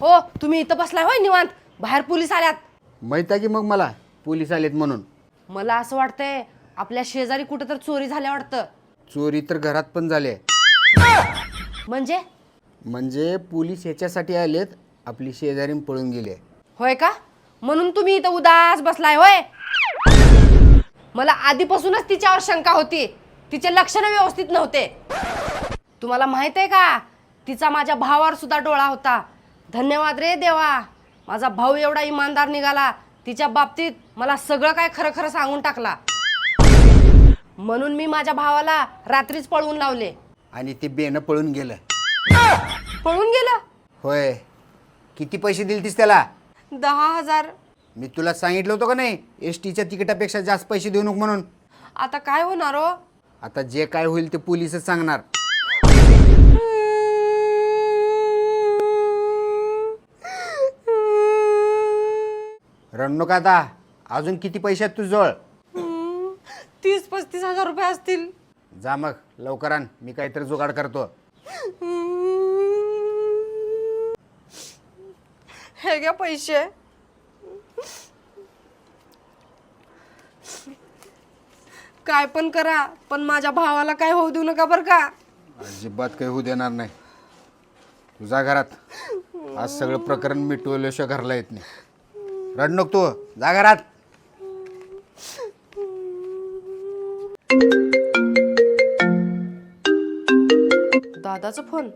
हो तुम्ही इथं बसलाय होय निवांत. बाहेर पोलीस आल्यात. माहीत आहे की मग मला? पोलीस आलेत म्हणून. मला असं वाटतंय आपल्या शेजारी कुठं तर चोरी झाल्या वाटतं. चोरी तर घरात पण झाले म्हणजे? म्हणजे पोलीस ह्याच्यासाठी आलेत आपली शेजारी पळून गेले होय का? म्हणून तुम्ही इथं उदास बसलाय होय. मला आधीपासूनच तिच्यावर शंका होती. तिचे लक्षणं व्यवस्थित नव्हते. तुम्हाला माहीत आहे का? तिचा माझ्या भावावर सुद्धा डोळा होता. धन्यवाद रे देवा. माझा भाऊ एवढा इमानदार निघाला. तिच्या बाबतीत मला सगळं काय खरं खरं सांगून टाकला. म्हणून मी माझ्या भावाला रात्रीच पळवून लावले. आणि ते बेनं पळून गेलं. पळून गेलं? होय. किती पैसे दिलतीस त्याला? दहा हजार. मी तुला सांगितलं होतं का नाही एस टीच्या तिकिटापेक्षा जास्त पैसे देऊ नको म्हणून? आता काय होणार हो? आता जे काय होईल ते पोलीसच सांगणार. रडू नका आता अजून किती पैसे आहेत तुझ्याजवळ? हम्म, तीस पस्तीस हजार रुपये असतील. जा मग लवकर आण मी काहीतरी जुगाड करतो. हे घ्या पैसे. काय पण करा पण माझ्या भावाला काय होऊ देऊ नका बरं का. अजिबात काही होऊ देणार नाही. तुझ्या घरात. आज सगळं प्रकरण मिटवल्याशिवाय घरला येत नाही. रड नको तू. जा घरात. दादाचा फोन.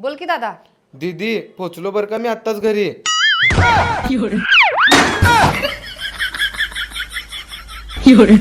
बोल की दादा. दीदी पोचलो बरं का मी आत्ताच घरी? Fiore.